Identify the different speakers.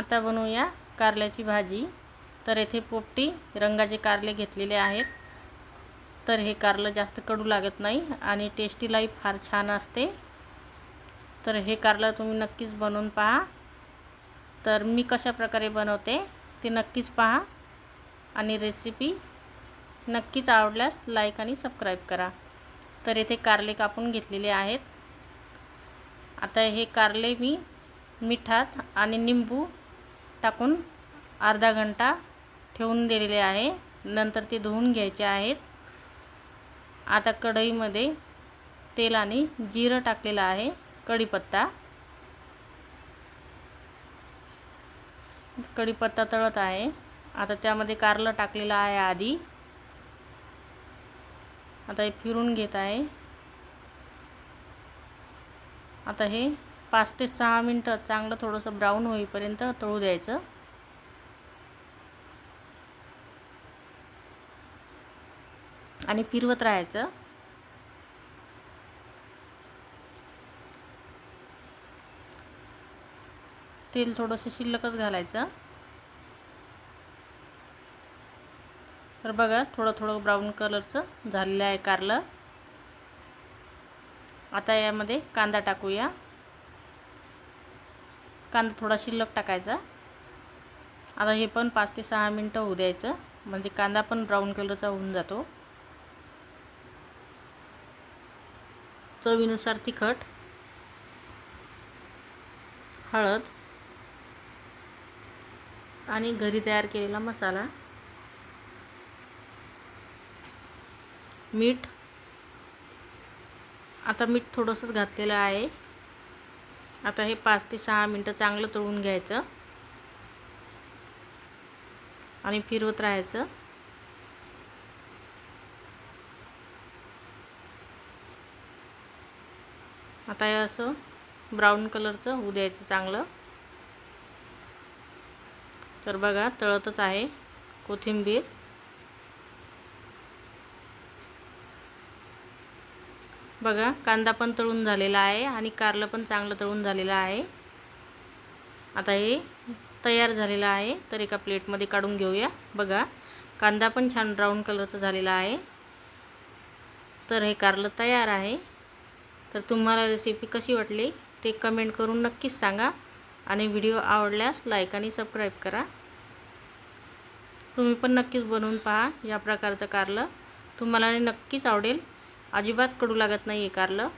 Speaker 1: आता बनवूया कारल्याची भाजी. तर येथे पोपटी रंगाचे कारले घेतलेले आहेत. तर हे कारलं जास्त कडू लागत नाही आणि टेस्टीलाही फार छान असते. तर हे कारलं तुम्ही नक्कीच बनवून पहा. तर मी कशा प्रकारे बनवते ते नक्कीच पहा. आणि रेसिपी नक्कीच आवडल्यास लाईक आणि सबस्क्राईब करा. तर येथे कारले कापून घेतलेले आहेत. आता हे कारले मी मिठात आणि निंबू टाकून अर्धा घंटा ठेवून दिलेले आहे. नंतर ते धुवून घ्यायचे आहेत. आता कढईमध्ये तेल आणि जिरं टाकलेलं आहे. कढीपत्ता. कढीपत्ता तळत आहे. आता त्यामध्ये कारलं टाकलेलं आहे आधी. आता हे फिरून घेत आहे. आता हे पाच ते सहा मिनटं चांगलं थोडंसं ब्राऊन होईपर्यंत तळू द्यायचं. आणि फिरवत राहायचं. तेल थोडंसं शिल्लकच घालायचं. तर बघा थोडं थोडं ब्राऊन कलरचं झालेलं आहे कारलं. आता यामध्ये कांदा टाकूया. कांदा थोडा शिल्लक टाकायचा. आता हे पण पाच ते सहा मिनटं होऊ द्यायचं. म्हणजे कांदा पण ब्राऊन कलरचा होऊन जातो. चवीनुसार तिखट हळद आणि घरी तयार केलेला मसाला मीठ. आता मीठ थोडंसंच घातलेलं आहे. आता हे पाच ते सहा मिनटं चांगलं तळून घ्यायचं. आणि फिरवत राहायचं. आता हे असं ब्राऊन कलरचं होऊ द्यायचं चांगलं. तर बघा तळतच आहे कोथिंबीर. बघा कांदा पण तळून झालेला आहे आणि कारलं पण चांगलं तळून झालेलं आहे. आता हे तयार झालेलं आहे तर एका प्लेटमध्ये काढून घेऊया. बघा कांदा पण छान ब्राऊन कलरचा झालेला आहे. तर हे कारलं तयार आहे. तर तुम्हाला रेसिपी कशी वाटली ते कमेंट करून नक्कीच सांगा आणि व्हिडिओ आवडल्यास लाईक आणि सबस्क्राईब करा. तुम्ही पण नक्कीच बनवून पहा या प्रकारचं कारलं. तुम्हाला नक्कीच आवडेल. अजिबात कडू लागत नाही आहे कारलं.